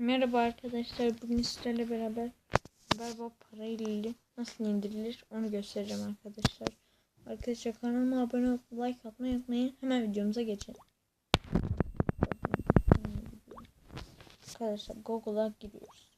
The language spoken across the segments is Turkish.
Merhaba arkadaşlar. Bugün sizlerle beraber Berba para ile nasıl indirilir onu göstereceğim arkadaşlar. Arkadaşlar kanalıma abone olup like atmayı unutmayın. Hemen videomuza geçelim. Arkadaşlar Google'a giriyoruz.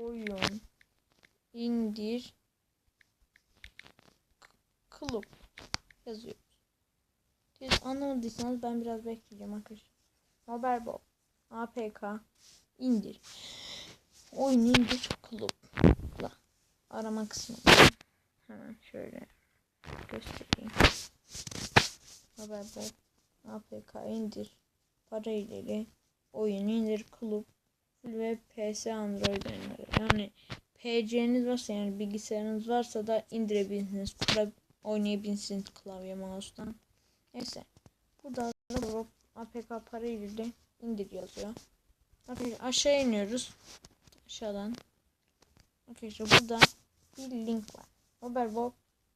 Oyun indir kulüp yazıyoruz. Siz anlamadıysanız ben biraz bekleyeceğim arkadaşlar. Haberbob APK indir. Oyun indir kulüpla arama kısmı. Hemen şöyle göstereyim. Haberbob APK indir. Para ileri oyun indir kulüp ve PS Android oyunları. Yani PC'niz varsa yani bilgisayarınız varsa da indirebilirsiniz. Kura oynayabilirsiniz klavye mouse'dan. Neyse. Burada da APK para ile indir yazıyor. Arkadaşlar aşağı iniyoruz. Aşağıdan. Arkadaşlar burada bir link var. Overbob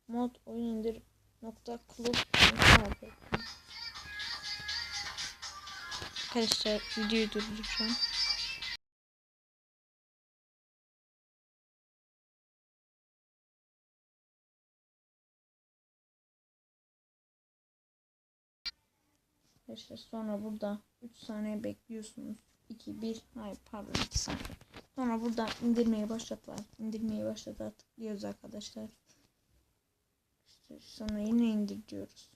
mod oyun indir nokta club Arkadaşlar videoyu durduracağım. Arkadaşlar sonra burada 3 saniye bekliyorsunuz. 2 1 hayır pardon 2 saniye. Sonra burada indirmeyi başlat var. İndirmeyi başlat artık diyoruz arkadaşlar. İşte sonra yine indir diyoruz.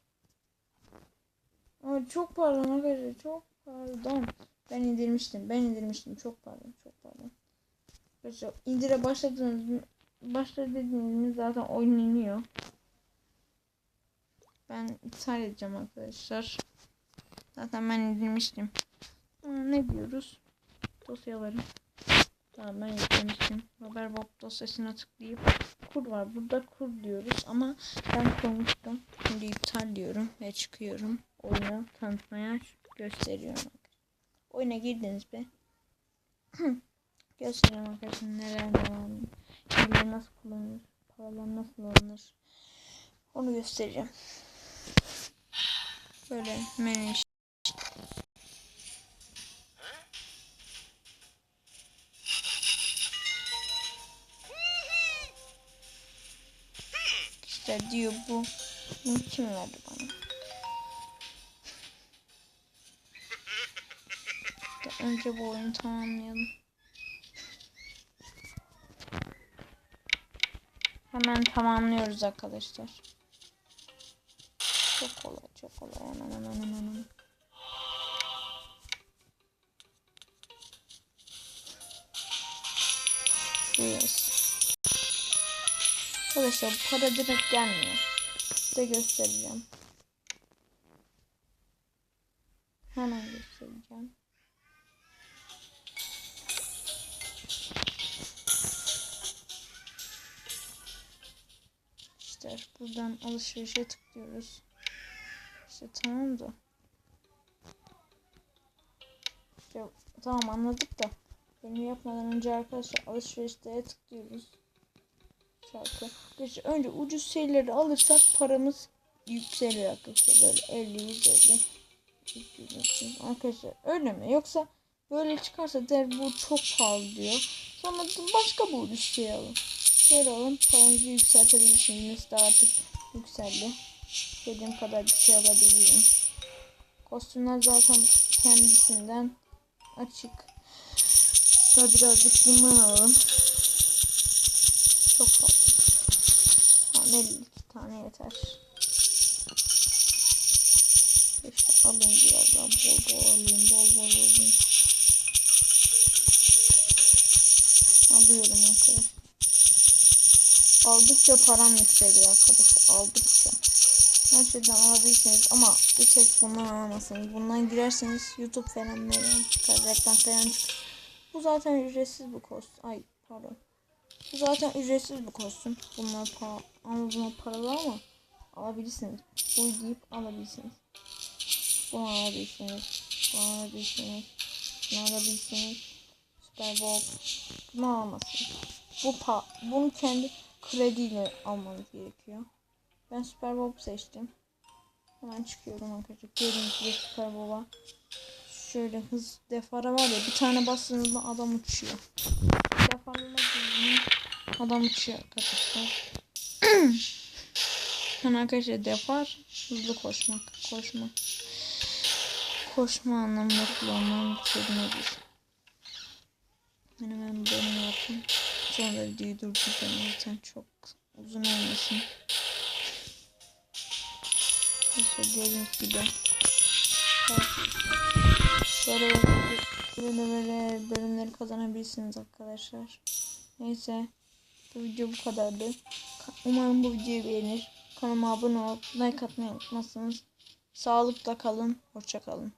Ama çok pardon arkadaşlar çok pardon. Ben indirmiştim. Ben indirmiştim. Çok pardon. Çok pardon. Arkadaşlar indire başladığınız başladığınız zaten oyun iniyor. Ben iptal edeceğim arkadaşlar. Zaten ben indirmiştim. Ne diyoruz? Dosyaları. Tamam ben yüklemiştim. Haberbob dosyasına tıklayıp kur var. Burada kur diyoruz ama ben koymuştum. Şimdi iptal diyorum ve çıkıyorum. Oyunu tanıtmaya gösteriyorum. Oyuna girdiniz be. Göstereyim arkadaşlar neler ne var. Neler nasıl kullanılır. Paralar nasıl alınır. Onu göstereceğim. Böyle menü işte diyor bu. Bunu kim verdi bana? Önce bu oyunu tamamlayalım. Hemen tamamlıyoruz arkadaşlar. Çok kolay, çok kolay. Hemen hemen hemen. Yes. Arkadaşlar bu para direkt gelmiyor. Size göstereceğim. Hemen göstereceğim. İşte buradan alışverişe tıklıyoruz. İşte tamam da. İşte, tamam anladık da. Benim yapmadan önce arkadaşlar alışverişte tıklıyoruz şarkı. İşte önce ucuz şeyleri alırsak paramız yükselir arkadaşlar. Böyle 50, 150, 200, arkadaşlar öyle mi? Yoksa böyle çıkarsa der bu çok pahalı diyor. Sonra başka bu ucuz şey alın. Şöyle alın paranızı yükseltebilirsiniz. Daha artık yükseldi. Dediğim kadar bir şey alabilirim. Kostümler zaten kendisinden açık. Daha birazcık bundan alalım. 52 tane yeter. İşte alayım biraz daha bol bol alayım bol bol alayım. Alıyorum arkadaşlar. Aldıkça param yükseliyor arkadaşlar. Aldıkça. Her şeyden alabilirsiniz ama bir tek bundan alamazsınız. Bundan girerseniz YouTube falan çıkar. Reklam falan çıkar. Bu zaten ücretsiz bu kost. Ay pardon. Bu zaten ücretsiz bu kostüm. Bunlar para, ama bunlar paralı ama alabilirsiniz. Bu deyip alabilirsiniz. Bunu alabilirsiniz. Bunu alabilirsiniz. Bunu alabilirsiniz. Super Bowl. Bunu alamazsın. Bu pa bunu kendi krediyle almanız gerekiyor. Ben Super Bowl seçtim. Hemen çıkıyorum arkadaşlar. Gördüğünüz gibi Super Bowl'a. Şöyle hız defara var ya bir tane bastığınızda adam uçuyor. Düzgün adam uçuyor arkadaşlar. Yani arkadaşlar defar hızlı koşmak. Koşmak. Koşma anlamında kullanılan bir kelimedir. Ben hemen bunu yaptım. Sonra videoyu durduracağım zaten çok uzun olmasın. Neyse gördüğünüz gibi. Böyle böyle böyle bölümleri kazanabilirsiniz arkadaşlar. Neyse. Bu video bu kadardı. Umarım bu videoyu beğenir. Kanalıma abone olup like atmayı unutmazsınız. Sağlıkla kalın. Hoşça kalın.